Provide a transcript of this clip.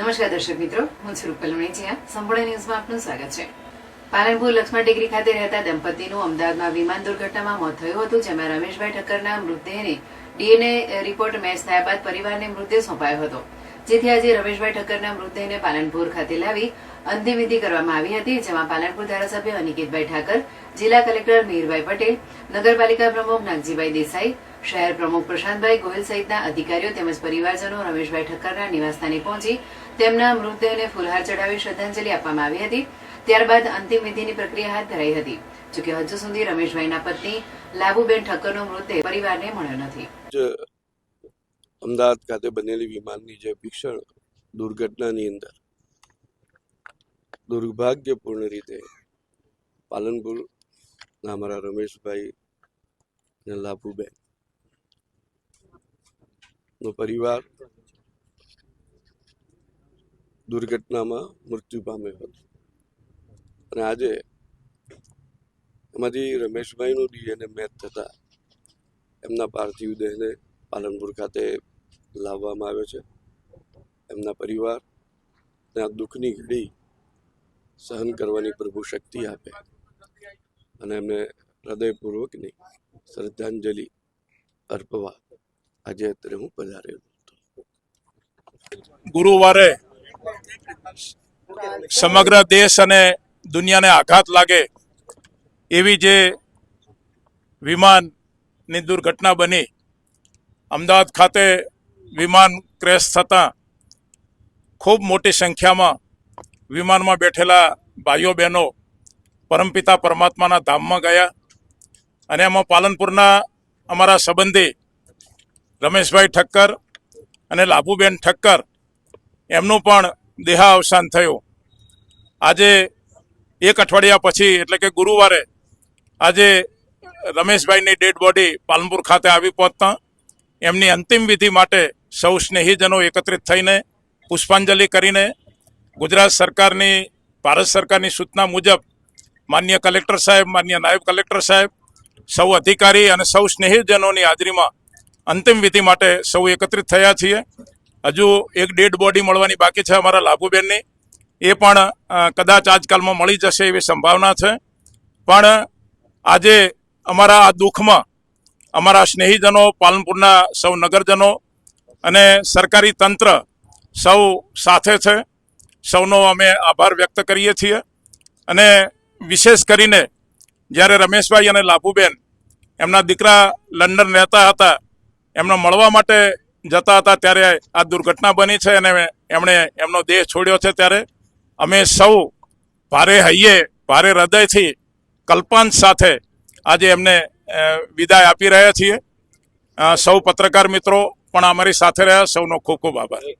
નમસ્કાર દર્શક મિત્રો, હું છું રૂપલ વણેચિયા સંપૂર્ણ ન્યૂઝમાં આપનું સ્વાગત છે. પાલનપુર લક્ષ્મણ ટેકરી ખાતે રહેતા દંપતીનું અમદાવાદમાં વિમાન દુર્ઘટનામાં મોત થયું હતું, જેમાં રમેશભાઈ ઠક્કરના મૃતદેહને ડીએનએ રિપોર્ટ મેચ થયા બાદ પરિવારને મૃતદેહ સોંપાયો હતો. જેથી આજે રમેશભાઈ ઠક્કરના મૃતદેહને પાલનપુર ખાતે લાવી અંતિમવિધિ કરવામાં આવી હતી, જેમાં પાલનપુર ધારાસભ્ય અનિકેતભાઈ ઠાકર, જિલ્લા કલેક્ટર મીરભાઈ પટેલ, નગરપાલિકા પ્રમુખ નાગજીભાઈ દેસાઈ, શહેર પ્રમુખ પ્રશાંતભાઈ ગોહિલ સહિતના અધિકારીઓ તેમજ પરિવારજનો રમેશભાઈ ઠક્કરના નિવાસસ્થાને પહોંચી તેમના મૃતદેહને ફૂલહાર ચડાવી શ્રદ્ધાંજલિ આપવામાં આવી હતી. ત્યારબાદ અંતિમ વિધિની પ્રક્રિયા હાથ ધરાઈ હતી. જોકે હજુ સુધી રમેશભાઈના પત્ની લાભુબેન ઠક્કરનો મૃતદેહ પરિવારને મળ્યો નથી. અમદાવાદ ખાતે બનેલી વિમાનની જે ભીષણ દુર્ઘટનાની અંદર દુર્ભાગ્યપૂર્ણ રીતે પાલનપુરના અમારા રમેશભાઈ લાભુબેન નો પરિવાર દુર્ઘટનામાં મૃત્યુ પામ્યો હતો. અને આજે એમાંથી રમેશભાઈનું ડીએનએ મેચ થતા એમના પાર્થિવ દેહને પાલનપુર ખાતે લાવવામાં આવ્યો છે. એમના પરિવાર આ દુઃખની ઘડી સહન કરવાની પ્રભુ શક્તિ આપે. અને એમને હૃદયપૂર્વકની શ્રદ્ધાંજલિ અર્પવા આજે અત્યારે હું પધારેલો ગુરુવારે સમગ્ર દેશ અને દુનિયાને આઘાત લાગે એવી જે વિમાનની દુર્ઘટના બની, અમદાવાદ ખાતે વિમાન ક્રેશ થતાં ખૂબ મોટી સંખ્યામાં વિમાનમાં બેઠેલા ભાઈઓ બહેનો પરમપિતા પરમાત્માના ધામમાં ગયા અને એમાં પાલનપુરના અમારા સંબંધી રમેશભાઈ ઠક્કર અને લાભુબેન ઠક્કર એમનું પણ દેહાવસાન થયું. આજે એક અઠવાડિયા પછી, એટલે કે ગુરુવારે, આજે રમેશભાઈની ડેડ બોડી પાલનપુર ખાતે આવી પહોંચતા એમની અંતિમ વિધિ માટે સૌ સ્નેહીજનો એકત્રિત થઈને પુષ્પાંજલિ કરીને ગુજરાત સરકારની, ભારત સરકારની સૂચના મુજબ માન્ય કલેક્ટર સાહેબ, માન્ય નાયબ કલેક્ટર સાહેબ, સૌ અધિકારી અને સૌ સ્નેહીજનોની હાજરીમાં અંતિમ વિધિ માટે સૌ એકત્રિત થયા છીએ. હજુ એક ડેડ બોડી મળવાની બાકી છે અમારા લાભુબેનની. એ પણ કદાચ આજકાલમાં મળી જશે એવી સંભાવના છે. પણ આજે અમારા આ દુઃખમાં અમારા સ્નેહીજનો, પાલનપુરના સૌ નગરજનો અને સરકારી તંત્ર સૌ સાથે છે. સૌનો અમે આભાર વ્યક્ત કરીએ છીએ. અને વિશેષ કરીને જ્યારે રમેશભાઈ અને લાભુબેન એમના દીકરા લંડન રહેતા હતા, એમને મળવા માટે જતા હતા ત્યારે આ દુર્ઘટના બની છે અને એમણે એમનો દેહ છોડ્યો છે ત્યારે અમે સૌ ભારે હૈયે, ભારે હૃદયથી કલ્પાંત સાથે આજે એમને વિદાય આપી રહ્યા છીએ. સૌ પત્રકાર મિત્રો પણ અમારી સાથે રહ્યા. સૌનો ખૂબ ખૂબ આભાર.